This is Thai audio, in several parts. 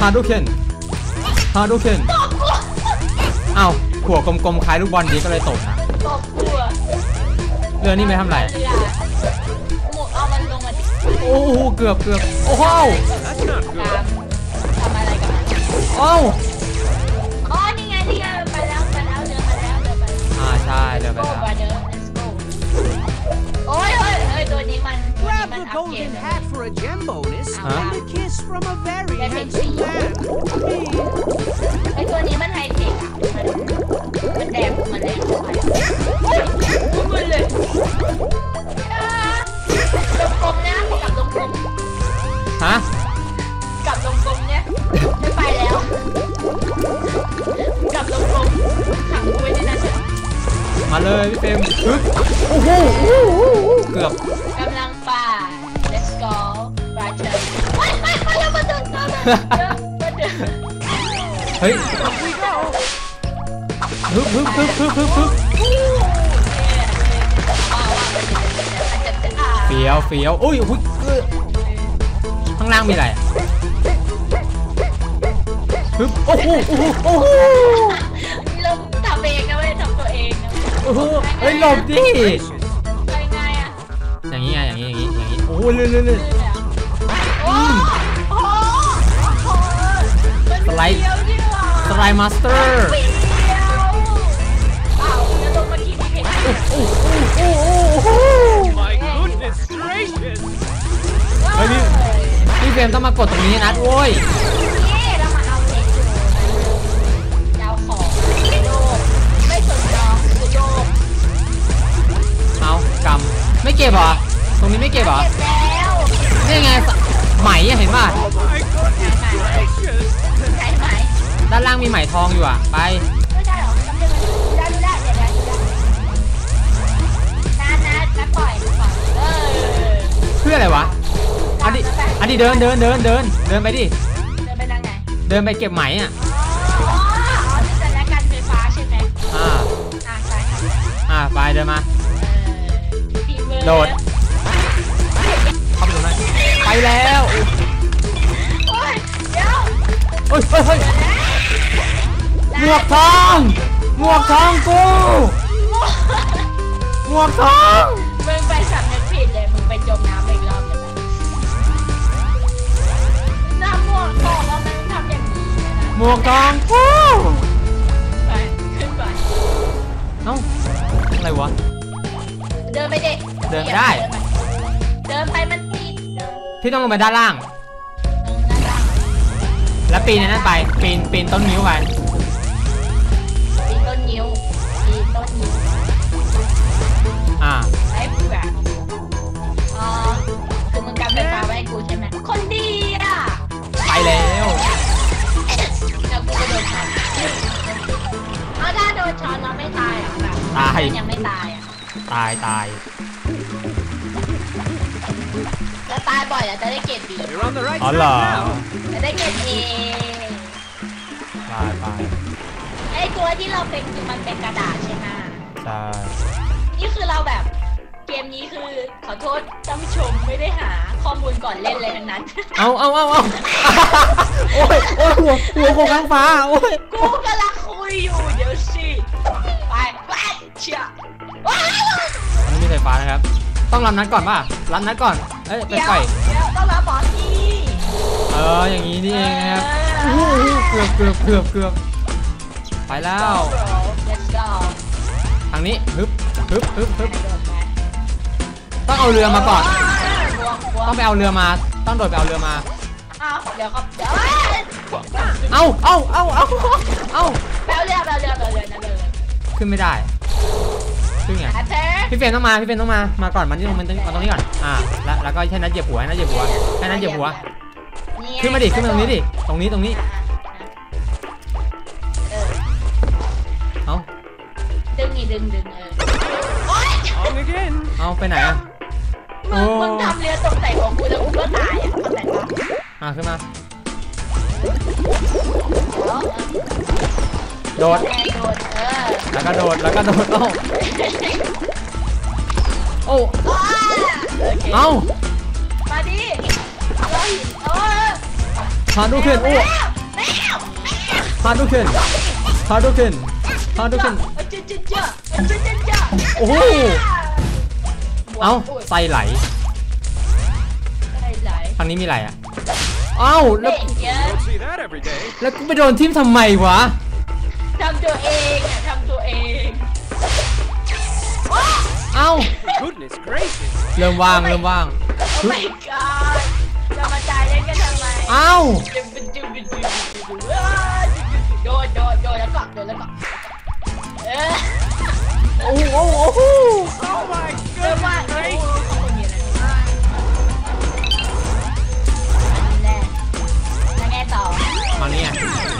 ฮาดูเคนฮาดูเคนเอ้าหัวกลมๆคล้ายลูกบอลดีก็เลยตกนะตกตัวเรือนี่ไม่ทำไรเรือหมกเอามันลงมาดิโอ้โหเกือบเกือบโอ้โห That's not ตาม good. ทำอะไรกับมันเอ้าอ๋อนี่ไงนี่ไงไปแล้วไปแล้วเดินมาแล้วเดินไปแล้วอ่าใช่เรือไปโก้แล้วบาเดอร์ let's go โอ้ยเฮ้ยเฮ้ยตัวนี้มันตัวนี้ Grab มัน the อัพเกรด golden เลย hat for a gem bonus Huh? and a kiss from a very Let me handsome see. man. Me. ไอตัวนี้มันไฮเทคอ่ะมันมันแดงมันแรงกว่าไปเฮ้ยมันเลยอ่าลงกลมนะกลับลงกลม ฮะ กลับลงกลมเนี่ยไม่ไปแล้วกลับลงกลมขังกูไว้ในนั้นเถอะ มาเลยพี่เฟรมฮึบโอ้โหโอ้โหเกือบ กำลัง เดินมาเดินเฮ้ยฮึบฮึบฮึบฮึบฮึบฮึบเฟี้ยวเฟี้ยวอุ้ยหุ้ยเอ้ยข้างล่างมีอะไรอะฮึบโอ้โหโอ้โหโอ้โหลงทำเองนะไม่ได้ทำตัวเองนะโอ้โหเฮ้ยหลบดิไปไงอะอย่างนี้ไงอย่างนี้อย่างนี้อย่างนี้โอ้โหเลื่อนเด์เดียสไลด์มาสเตอร์เดียวเปล่าจะลงมากี่ทีเพจโอ้โหโอ้โหโอ้โห My goodness gracious. เฮ้ยพี่พี่เฟรมต้องมากดตรงนี้นะโว้ยเอากไม่สนจองคือโยกเอากำไม่เก็บเหรอ ตรงนี้ไม่เก็บเหรอนี่ไงไหมเห็นป่ะ ด้านล่างมีไหมทองอยู่อะ ไป ไม่ได้หรอจำได้ไหมได้ได้เดี๋ยวได้ได้นัดนัดนัดปล่อยปล่อยเออเพื่ออะไรวะอันนี้อันนี้เดินเดินเดินเดินเดินไปดิ เดินไปทางไหนเดินไปเก็บไหมอะ อ๋ออ๋อนี่จะแลกกันไฟฟ้าใช่ไหมอ่า อะใช่ค่ะอ่าไปเดินมา เออทีมเบอร์โดด เข้าไปตรงนั้นไปแล้วโอ้ยเดี๋ยว เฮ้ยเฮ้ยเฮ้ย หมวกทอง หมวกทองกู หมวกทอง มึงไปสำนึกผิดเลย มึงไปจมน้ำอีกรอบเลยไปน้ำม่วงบอกแล้วมันทำอย่างนี้นะหมวกทองกู ไปขึ้นไป เอ้า อะไรวะ เดินไปดิเดินไม่ได้ เดินไปมันติดเดินพี่ต้องลงไปด้านล่างลงด้านล่าง แล้วปีนในนั้นไป ปีนปีนต้นนิ้วไปปี แบบตายยังไม่ตายอะตายตายแล้วตายบ่อยอะจะได้เกรดบี You're on the right อ๋อ track เหรอ now. จะได้เกรดเอตายตายไอ้ตัวที่เราเป็นคือมันเป็นกระดาษใช่ไหมใช่นี่คือเราแบบเกมนี้คือขอโทษท่านผู้ชมไม่ได้หาข้อมูลก่อนเล่นเลยทั้งนั้น เอาเอาเอาเอาโอ้ยโอ้ยหัวหัวโคงข้างฟ้าโอ้ย กูกำลังคุยอยู่เดี๋ยวสิ ไปไป เชียว้าวไม่มีไฟฟ้านะครับ ต้องรับนัดก่อนป่ะรับนัดก่อน เอ้ยไปเดี๋ยวปล่อยเดี๋ยวต้องรับบอสที่เอออย่างนี้นี่เองนะครับโอ้โหเกือบเกือบเกือบเกือบไปแล้ว let's go ทางนี้ฮึบฮึบฮึบฮึบโดดไปต้องเอาเรือมาก่อนบวกบวกต้องไปเอาเรือมา ต้องโดดไปเอาเรือมา อ้าวเดี๋ยวครับเดี๋ยวเอาเอาเอาเอาเอาแปลเรือแปลเรือแปลเรือนะแปลเรือขึ้นไม่ได้ ขึ้นไงแอปเปิ้ลพี่เฟรมต้องมาพี่เฟรมต้องมามาก่อนมันที่ตรงมันตรงมาตรงนี้ก่อนอ่าแล้วแล้วก็ให้นัดเหยียบหัวให้นัดเหยียบหัวให้นัดเหยียบหัวขึ้นมาดิขึ้นมาตรงนี้ดิตรงนี้ตรงนี้เออเอาดึงนี่ดึงดึงเออโอ๊ย Wrong again. เอาไปไหนอะมึงมึงทำเรือตกใส่ของกูแล้วกูก็ตายอะเข้าใจปะอ่าขึ้นมาเออโดดแม่โดดเออ แล้วก็โดดแล้วก็โดดโอ้โอ้เอ้ามาดิฮาดูเคนโอ้ฮาดูเคนฮาดูเคนฮาดูเคนโอ้โหเอ้าไตไหลทางนี้มีไหลอะเอ้าแล้วแล้วกูไปโดนทิมทำไมวะทำตัวเอง เอ้า Goodness gracious. เริ่มว่างเริ่มว่าง my god จะมาตายเล่นกันทำไมเอ้าโดนโดนโดนแล้วก็โดนแล้วก็เออโอ้โหโอ้โหโอ้โห Oh my เริ่มว่า goodness เฮ้ย gracious. เขาคนมีอะไรบ้างอันแรกแล้วไงต่อทางนี้ไง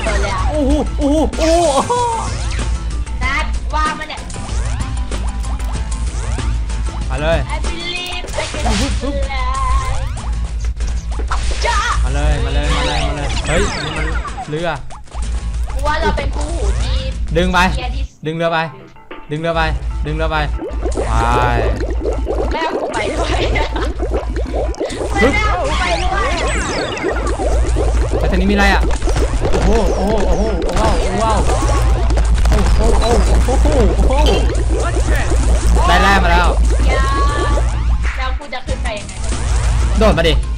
เปิดเลยอะโอ้โหโอ้โหโอ้โห รือ กูว่าเราเป็นคู่หูที่ดึงไปเกียร์ที่ดึงเรือไป ดึงเรือไป ดึงเรือไปไปแม่เอากูไปด้วยไม่แม่เอากูไปด้วยแล้วทางนี้มีอะไรอะ โอ้โห โอ้โห โอ้โห โอ้โหโอ้โหโอ้โหโอ้โหโอ้โหโอ้โห What's that? ได้แร่มาแล้วอย่าแล้วกูจะขึ้นไปยังไง โดดมาดิโด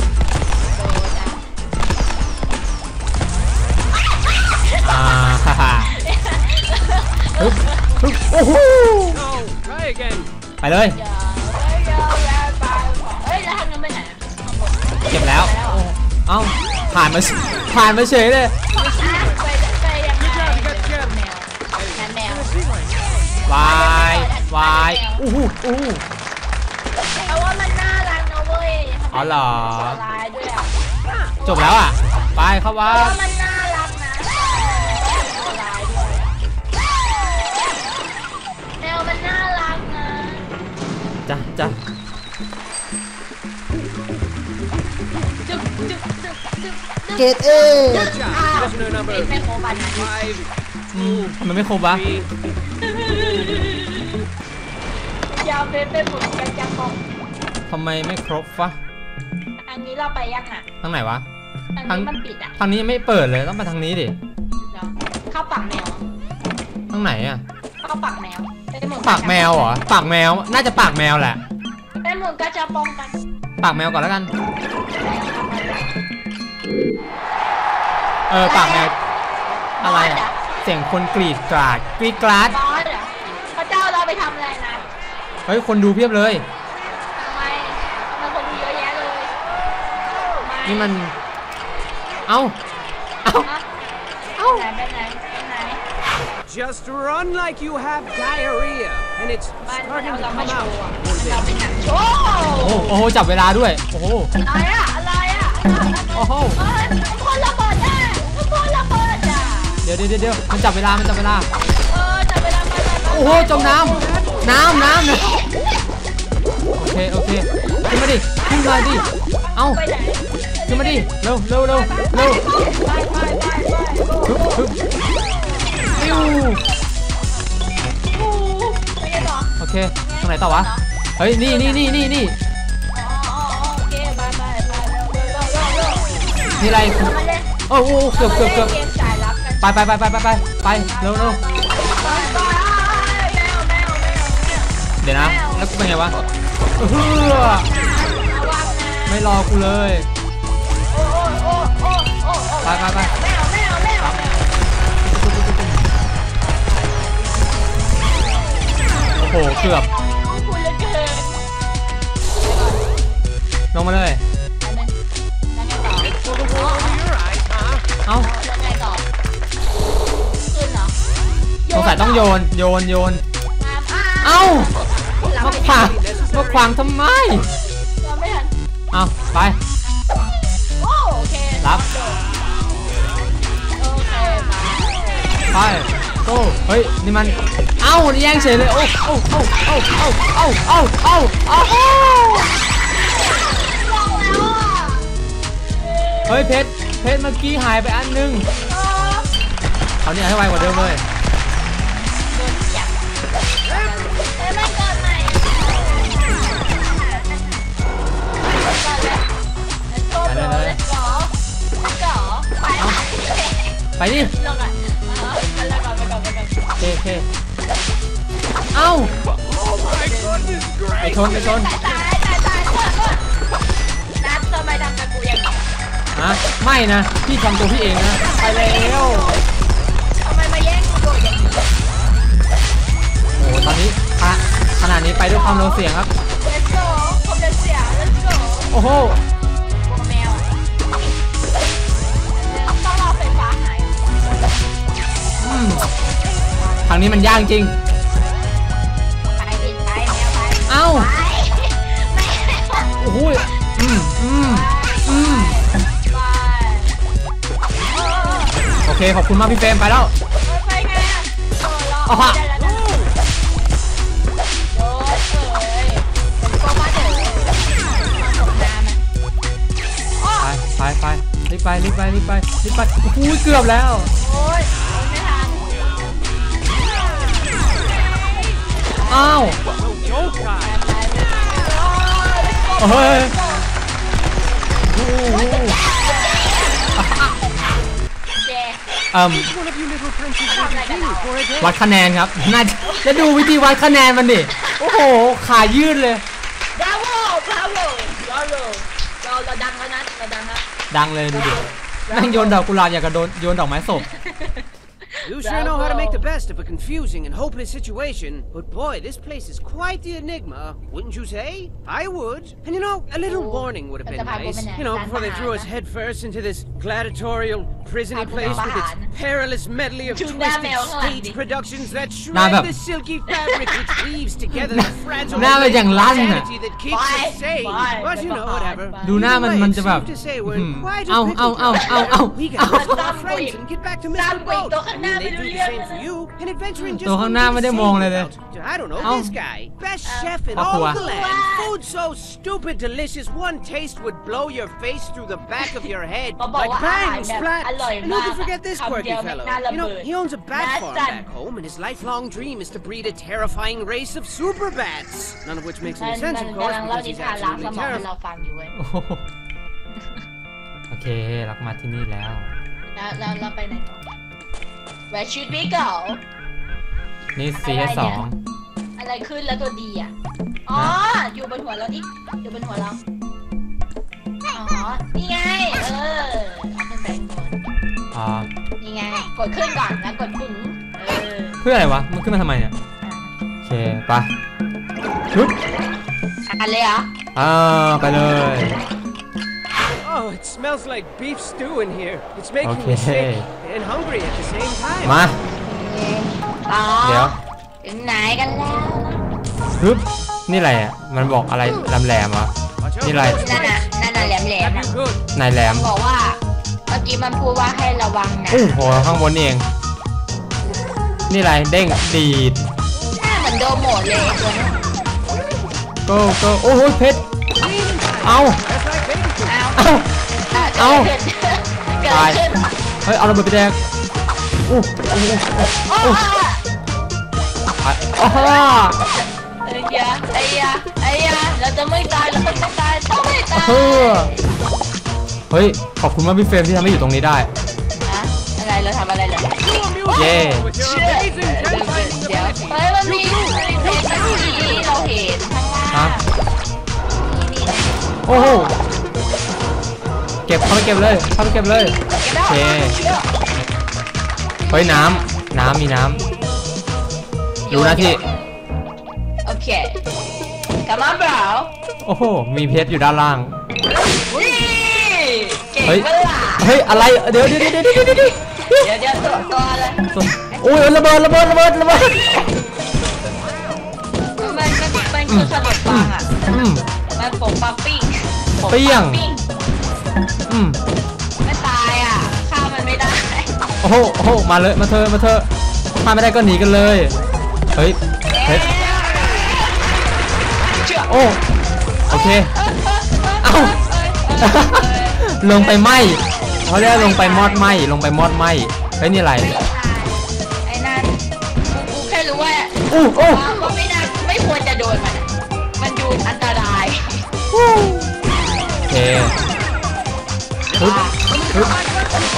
โอ้โหไปเลยเก็บแล้วเอ้าผ่านมาผ่านมาเฉยเลยวายวายอู้หูอู้หูแต่ว่ามันน่ารักนะเว้ยอ๋อเหรอจบแล้วอะ ไปครับว่า จ้ะจ้ะจึ๊บจึ๊บจึ๊บจึ๊บเกตเอ Good job. อ้าว Prisoner number เป็นแม่โคบันนะ five, อืมทำไมไม่ครบวะ three. ยาวเป็นเป็นหมุนกันจังบอกทำไมไม่ครบวะอันนี้เราไปยังอะทางไหนวะอันนี้มันปิดอะทางนี้ยังไม่เปิดเลยต้องไปทางนี้ดิ เดี๋ยวเข้าปากแมว ทางไหนอะเข้าปากแมวเป็น หมุนปากแมวเหรอปากแมวน่าจะปากแมวแหละเป็นหมุนกระจะปองกันปากแมวก่อนแล้วกัน เออปากแมวอะไรอะเสียงคนกรีดกราดกรีดกราดบอสเหรอพระเจ้าเราไปทำอะไรนะเฮ้ยคนดูเพียบเลยทำไมทำไมคนดูเยอะแยะเลยทำไนี่มัน เอ้า เอ้าฮะเอ้า ไหนไปไหนไปไหน Just run like you have diarrhea, and it's บ้าน starting เรา to เรามา come โช out. ว์อะเราเป็นหนังโชว์โอ้โหโอ้โหจับเวลาด้วย โอ้โหอะไรอะอะไรอะโอ้โหเอ้ยคนละเบิดอะคนละเบิดอะเดี๋ยวเดี๋ยวเดี๋ยวมันจับเวลา มันจับเวลา เออจับเวลาไปไปไปโอ้โหจมน้ำน้ำน้ำนะโอเคโอเคขึ้นมาดิขึ้นมาดิ เอ้าไปไหนขึ้นมาดิ เร็วเร็วเร็วเร็ว ไปไป ต่อวะ เฮ้ย นี่นี่นี่นี่นี่นี่อะไรโอ้โหเกือบเกือบเกือบไปไปไปไปไปไปไปเร็วเร็วเดี๋ยวนะ แล้วกูเป็นไงวะไม่รอกูเลยไปไปไปโอ้โห เกือบ ลงมาเลย It's for the wool over your eyes, huh? เอ้าแล้วไงต่อขึ้นเหรอสงสัยต้องโยนโยนโยนน้ำอ้าเอ้าหลังมาไม่ขวางมาขวางทำไมเราไม่ทันเอ้าไปโอ้โอเครับโอเคมาไปโอ้เฮ้ยนี่มันเอ้านี่แย่งเฉยเลยโอ้โอ้โอ้โอ้โอ้โอ้โอ้โอ้ เฮ้ยเพชรเพชรเมื่อกี้หายไปอันนึงเอาเนี่ยให้ไวกว่าเดิมเลยไปดิโอเคเอ้าไปชนไปชน ฮะไม่นะ พี่ทำตัวพี่เองนะ ไปแล้วทำไมมาแย่งกูโดดอย่างนี้โอ้ตอนนี้อะขนาดนี้ไปด้วยความเร็วเสียงครับ Let's go ผมจะเสีย Let's go โอ้โหแมวอะต้องรอไฟฟ้าหายทางนี้มันยากจริง ขอบคุณมากพี่เฟรมไปแล้วไปไงอะโอ้รอเอาฮะได้แล้วนะโอ้ยเอ้ยเป็นโกมาเดอร์มาส่งน้ำอะอ้อไปไปไปรีบไปรีบไปรีบไปรีบไปโอ้โหเกือบแล้ว โอ้ยไม่ทันอ้าว No joke time. เฮ้ยโอ้โห เอ่ม One of you little princes will be due for a day. วัดคะแนนครับ น่าจะจะดูวิธีวัดคะแนนมันดิ โอ้โห ขายืดเลย บราโวบราโวบราโวเราเราดังแล้วนะ เราดังแล้วดังเลยดูดิแม่งโยนดอกกุหลาบอย่างกับโดนโยนดอกไม้ศพ You sure know how to make the best of a confusing and hopeless situation, but boy, this place is quite the enigma, wouldn't you say? I would. And you know, a little Oh, warning would have been that's a nice. woman, You know, that's before they threw us bad. headfirst into this gladiatorial, prisony That's place with its bad. perilous medley of Tuna twisted mel stage lang. productions that Nah, shred but- the silky fabric which weaves together the fragile หน้ามันอย่างลั่นน่ะ sanity that keeps Bye, us sane. bye, But you know, bye, whatever. bye. ดูหน้ามัน Either way, มัน it's จะแบบ safe to say we're อื in ม quite a เอาเอา pickle เอาเอาเอา We เอา gotta stop our Some friends week. and get back to Some Mr. week. Boat. Don't I mean, they do the have same to for you. And adventuring just ตัวข้าง wouldn't หน้า be ไม่ the ได้ same มองเลยเลย without- I don't know, เอ้า this guy. Best chef in ครอบครัว all the land. Food so stupid delicious, one taste would blow your face through the back of your head. เขาบอก Like ว่าอาหาร bang, แบบ splat. อร่อย And who มาก can forget this คำเดี quirky ยวไม่ fellow? น่าระ You know, เบิด he owns a bat Bad farm son. back home, and his lifelong dream is to breed a terrifying race of super bats. None of which makes มัน any sense, มัน of course, กำลังเล่า because นิ he's ทานล้างส absolutely มองให้ terrified. เราฟังอยู่เว้ย โอ้โหโอเคเราก็มาที่นี่แล้ว แล้วแล้วเราไปไหนต่อ Where should we go นี่อะไร CS เนี่ยสองอะไรขึ้นแล้วตัวดีอะ อ๋อ อยู่บนหัวเราดิอยู่บนหัวเรา อ๋อ นี่ไง เออเอาขึ้นไปข้างบนอ่านี่ไง กดขึ้นก่อนแล้วกดปึ้งเออ เพื่ออะไรวะ มันขึ้นมาทำไมเนี่ย โอเคไปชุดอ่านเลยเหรอ อ่า ไปเลย Oh, it smells like beef stew in here. It's making me Okay. sick and hungry at the same time. มาอ๋อเดี๋ยวถึงไหนกันแล้วฮึบนี่อะไรอะมันบอกอะไรแหลมๆเหรอ Watch out, นี่อะไร folks. นั่นน่ะนั่นน่ะแหลมแหลม Have อะ you good? นายแหลมบอกว่าเมื่อกี้มันพูดว่าให้ระวังนะโอ้โหข้างบนนี่เอง นี่อะไรเด้งดีดหน้าเหมือนโดโมดเลยไอ้ตัวนี้โก้โก้โอ้โหเพชรเอา That's like baby food. เอา เอาะ เกิดเกิดอะไรขึ้นเฮ้ย เอาระเบิดไปแดกอู้โอ้โหโอ้โหอะอ้าไอ้ยาไอ้ยาไอ้ยาเราจะไม่ตายเราต้องตายต้องไม่ตายเออเฮ้ย ขอบคุณมากพี่เฟรมที่ทำให้อยู่ตรงนี้ได้ อะอะไรเราทำอะไรเหรอ You amuse Yeah. me with your เชื่อ amazing เดี๋ยว terrifying เดี๋ยว ability. เฮ้ยมันมีมันมีเพจที่เราเห็นข้างล่างฮะนี่นี่โอ้โห เก็บเข้าไปเก็บเลยเข้าไปเก็บเลยเก็บได้โอเคเชื่อเฮ้ยน้ำน้ำมีน้ำดูหน้าที่โอเค come on bro โอ้โหมีเพชรอยู่ด้านล่างนี่เก่งเฮ้ยเปะล่าเฮ้ยอะไรเดี๋ยวเดี๋ยวเดี๋ยวเดี๋ยวเดี๋ยวเดี๋ยวเดี๋ยวเดี๋ยวตัวตัวอะไรโอ้ยระเบิดระเบิดระเบิดระเบิดมันมันมันคือขนมปังอะอืมมันผมปังปิ้งผมเปี้ยงปัปิ้ง อืมไม่ตายอะฆ่ามันไม่ได้โอ้โหโอ้โหมาเลยมาเธอะมาเธอะมาไม่ได้ก็หนีกันเลยเฮ้ยเพชรเชื่อโอ้โอเค เอ้า ลงไปไหมเขาเรียกว่าลงไปมอดไหมลงไปมอดไหมเฮ้ยนี่อะไรไอ้นั่นกูกูแค่รู้ว่าอู้โอ้ว่าว่าไม่น่าไม่ควรจะโดนมันอะมันดูอันต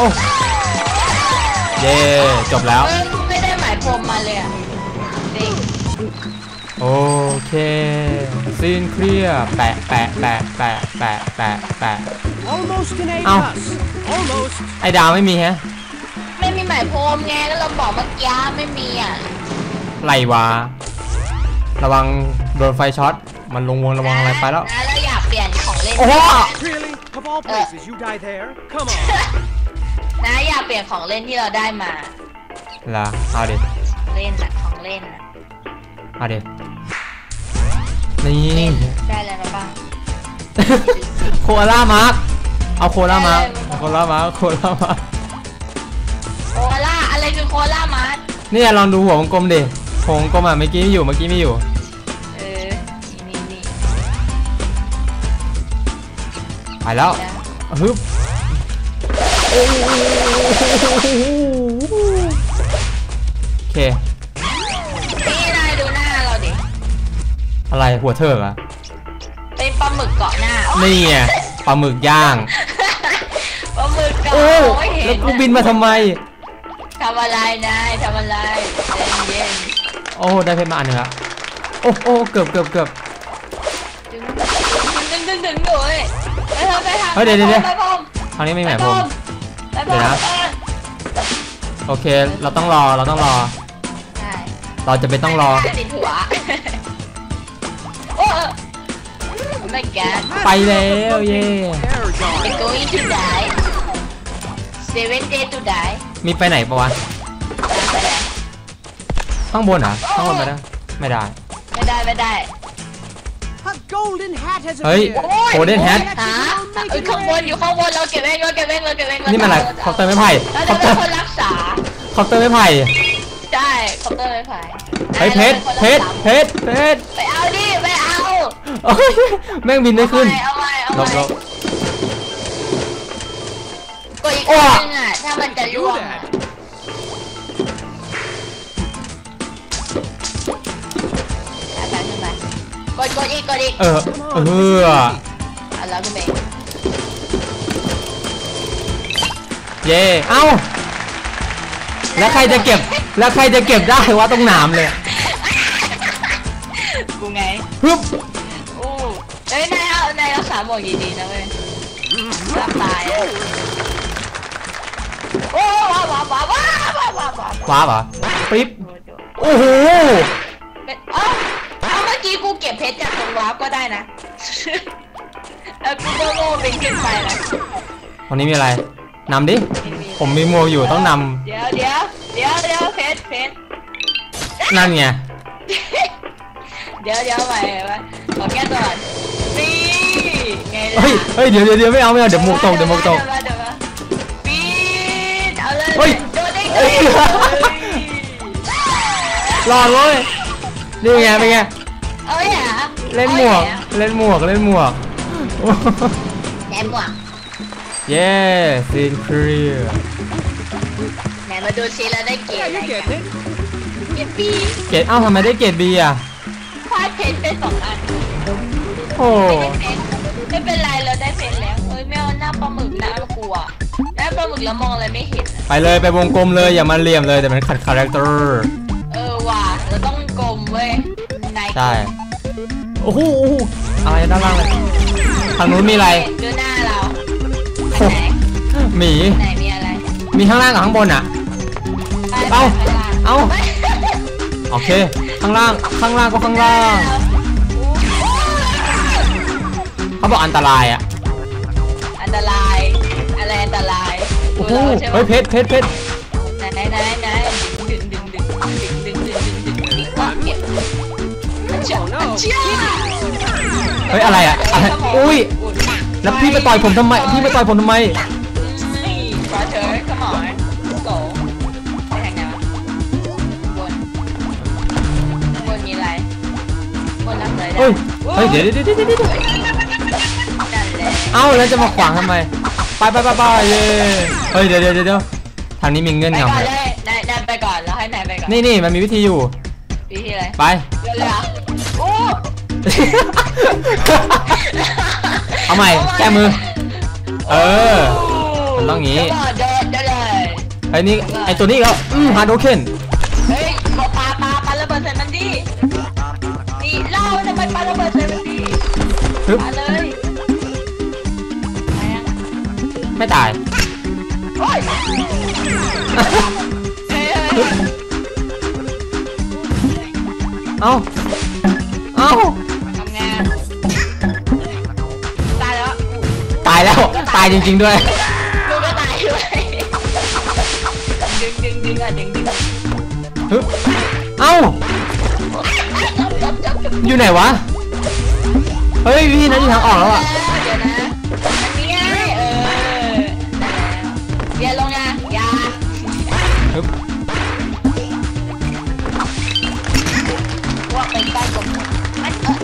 โอ้เย่จบแล้ว เออไม่ได้หมายพรมมาเลยอะจริงโอเคซีนเคลียร์แปะแปะแปะแปะแปะแปะแปะ Almost an A Ow. plus. Almost. ไอ้ดาวไม่มีแฮะไม่มีหมายพรมไงก็เราบอกเมื่อกี้ไม่มีอะไรวะระวังโดนไฟช็อต มันลงวงระวังอะไรไปแล้ว นะเราอยากเปลี่ยนของเล่นโอ้โห Really? Of all places, you die there? Come on. นะอยากเปลี่ยนของเล่นที่เราได้มาล่ะเอาดิเล่นอะของเล่นอะเอาดินี่ได้อะไรมาบ้างโคอาล่ามาร์กเอาโคอาล่ามาร์กเอาโคอาล่ามาร์กโคอาล่ามาร์กโคล่าอะไรคือโคล่ามาร์ทนี่ลองดูหัววงกลมดิหัววงกลมอะเมื่อกี้ไม่อยู่เมื่อกี้ไม่อยู่เออนี่นี่นี่ไปแล้วนะฮึบ โอเคพี่นายดูหน้าเราดิ อะไรหัวเถิกอะเป็นปลาหมึกเกาะหน้านี่ไงปลาหมึกย่าง ปลาหมึกเกาะโอ้ไม่เห็แล้วนกูบินมาทำไม ทำอะไรนายทำอะไรเย็นโอ้ได้เพชรมาอันหนึงละโอ้โอ้เกือบเกือบเกือบๆดึงดึงดึงดึงดึงด้วยไปเถอะไปทางเฮ้ยเดี๋ยวเดี๋ยวเดี๋ยวไปพรมคราวนี้ไม่ไปหมายพผรมมไปพร เดี๋ยวมนะโอเค เราต้องรอเราต้องรอ ใช่เราจะไปต้องรอ ติดหัวโอ้ไม่แกไปแล้วเย่ Air dog. We're going to die seven day to die มีไปไหนปะวะไปไหนข้างบนเหรอข้างบนไปได้ ไม่ได้ ไม่ได้ไม่ได้ เฮ้ย appeared. โกลเด้นแฮทฮะเอ้ยข้างบนอยู่ข้างบนเราเก็บเองเราเก็บเองเราเก็บเองนี่มันอะไรคอปเตอร์ไม้ไผ่เราจะเป็นคนรักษาคอปเตอร์ไม้ไผ่ใช่คอปเตอร์ไม้ไผ่เฮ้ยเพชรเพชรเพชรเพชรไปเอาดิไปเอาโอ้ยแม่งบินได้ขึ้นเอาไว้เอาลไว้บลบกดอีกครั้งนึงอะถ้ามันจะล่วง กดกดอีกกดอีกเออเออเอาแล้วขึ้นไปเย่เอ้าแล้วใครจะเก็บแล้วใครจะเก็บได้วะตรงหนามเลยกูไงฮึบอู้เอ้ยนายเอานายรักษาหมวกดีๆนะเว้ยรับตายอะโอ้ว้าวว้าวว้าวว้าวว้าวว้าวว้าวว้าบเหรอปิ๊บโอ้โห กี้กูเก็บเพชรจากตรงวาร์ปก็ได้นะแล้วกูก็โง่เป็นขึ้นไปนะวันนี้มีอะไรนำดิ ผมมีหมวกอยู่ต้องนเดี๋ยวเดี๋ยวเดี๋ยวเดี๋ยวเพชรเพชรำนั่นไงเดี๋ยวเดี๋ยวไปไปขอแก้ตัวก่อนนี่ไงล่ะเฮ้ยเฮ้ยเดี๋ยวเดี๋ยวเดี๋ยวไม่เอาไม่เอาเดี๋ยวหมวกตกเดี๋ยวหมวกตกเดี๋ยวมาเดี๋ยวมาปีดเอาเลยเฮ้ยโดนได้เฮ้เลยยรอดเว้ยนี่ไงเป็นไง เอาอย่าเล่นหมวก เล่นหมวก เล่นหมวก แหนหมวกเย้ซีนเคลียร์ไหนมาดูซิแล้วได้เกรด Yeah, อะไร you กัน get it. เกรดปีเกรดเอ้าทำไมได้เกรดบีอะพลาดเพชรไปสองอันโอ้ไม่ได้เพชรไม่เป็นไรเราได้เพชรแล้วเฮ้ยไม่เอาหน้าปลาหมึกนะกลัวหน้าปลาหมึกแล้วมองอะไรไม่เห็นอะไปเลยไปวงกลมเลยอย่ามาเหลี่ยมเลยแต่มันขัดคาแรคเตอร์ เออว่ะเราต้องกลมเว้ยนายใช่ โอ้โหโอ้โหอะไรด้านล่างเลยทางนู้นมีอะไรดูหน้าเราอันไหนหมีไหนมีอะไร มีข้างล่างกับข้างบนอะไปเอ้าไปไปเอ้าไปโอเค ข้างล่าง ข้างล่างก็ข้างล่าง เขาบอกอันตรายอะ อันตราย อะไรอันตรายโอ้โหดูเราใช่ไหมเฮ้ยเพชรเพชรเพชรไหนไหนไหน เชี่ยอันเชี่ยเฮ้ยอะไรอะอะไรอุ้ยแล้วพี่มาต่อยผมทำไมพี่มาต่อยผมทำไมขอเธอ come on go ไปทางไหนวะบนบนมีอะไรบนรับเลยได้เฮ้ยเฮ้ยเดี๋ยวเดี๋ยวเดี๋ยวเดี๋ยวเดี๋ยวนั่นแหละเอ้าแล้วจะมาขวางทำไมไปไปไปไปเย้เฮ้ยเดี๋ยวเดี๋ยวเดี๋ยวทางนี้มีเงื่อนไปงำก่อนเลยเลยนายนายไปก่อนแล้วให้นายไปก่อนนี่นี่มันมีวิธีอยู่วิธีอะไรไป เอาใหม่แก้มือ เออ มันต้องงี้เดี๋ยวก่อนเดินเดินเลยไอ้นี่ไอ้ตัวนี้ก็อืมฮาร์ดโอเคนเฮ้ยบอกปาปาปาระเบิดใส่มันดินี่เล่าทำไมปาระเบิดใส่มันดิฮึบปาเลยไปยังไม่ตาย โอ้ยเฮ้ยเฮ้ยเอ้า เอ้าทำงายแล้วตายจริง ๆด้วย ลูกก็ตายด้วยดึงดึงดึงอะดึงดึงฮึบเอ้า จับจับจับจับอยู่ไหนวะ เฮ้ยพี่นั่นอยู่ทางออกแล้วอะ เดี๋ยวนะอันนี้ไงเออได้แล้วเดี๋ยวลงนะอย่าฮึบพวกเป็นใต้กลมมันเออ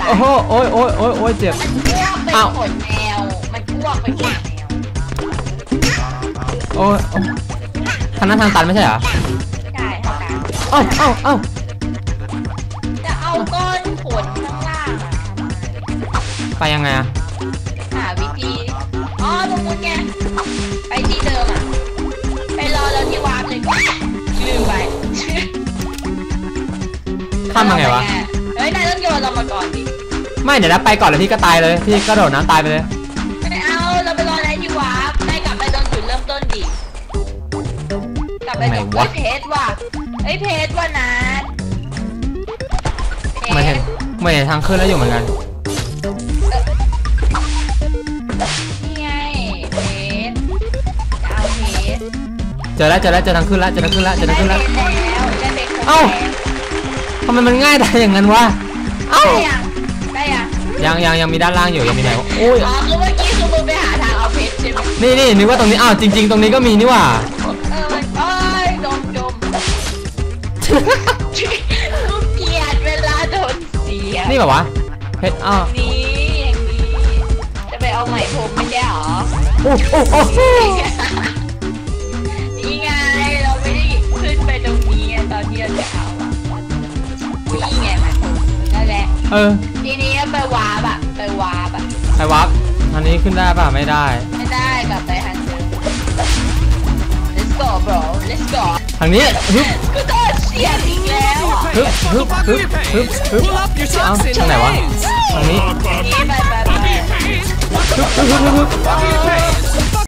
ตายโอ้โหโอ้ยโอ้ยโอ้ยโอ้ยเจ็บมันพวกเป็นอ้าว ขนแม โอ้ยโอ้ยทางนั้นทางตันไม่ใช่เหรอใช่เท่ากันเอ้าเอ้าเอ้าจะเอาก้อนขนข้างล่างอะไปยังไงอะหาวิธีอ๋อตรงนู้นไงไปที่เดิมอะ ไปรอแล้วที่วาร์ปเลยลืมไปข้ามมาไงวะ เฮ้ยนายต้องโยนเรามาก่อนดิ ไม่เดี๋ยวนะไปก่อนแล้วพี่ก็ตายเลย พี่ก็โดดน้ำตายไปเลย ไปตรงไหนวะเฮ้ยเพชรว่ะเฮ้ยเพชรว่ะนัดเพไม่เห็นชรไม่เห็นทางขึ้นแล้วอยู่เหมือนกัน นี่ไงเพชรจะเอาเพชรเจอแล้วเจอแล้วเจอทางขึ้นแล้วเจอทางขึ้นแล้วเจอทางขึ้นแล้ว ได้เพชรแล้วได้เพชรครบเอ้าแล้วทำไมมันง่ายได้อย่างนั้นวะเอ้า ได้ยังได้ยังยังยังยังมีด้านล่างอยู่ยังมีไหนวะโอ้ย อ๋อคือเมื่อกี้คือมึงไปหาทางเอาเพชรใช่ไหมนี่นี่นึกว่าตรงนี้ อ้าวจริง ๆ ตรงนี้ก็มีนี่หว่า กเกลียดเวลาโดนเสียนี่แบบวะเพชรอ้าวนี่อย่างนี้จะไปเอาไหมพรมไม่ใช่หรอโอ้โอ้โอ้โอ้นี่ไงเราไม่ได้ขึ้นไปตรงนี้ไงตอนที่เราจะเอาอะนี่ไงไหมพรมนั่นแหละเออทีนี้ไปวาร์ปอะไปวาร์ปอะไอ้วับอันนี้ขึ้นได้ป่ะไม่ได้ ไม่ได้กลับไปทางเดิม let's go bro let's go ทางนี้ฮึบก็โดน เสียบอีกแล้วอะฮึบฮึบฮึบฮึบฮึบเอ้า socks and ทางไหนวะทางนี้ฮึบฮึบฮึบฮึบ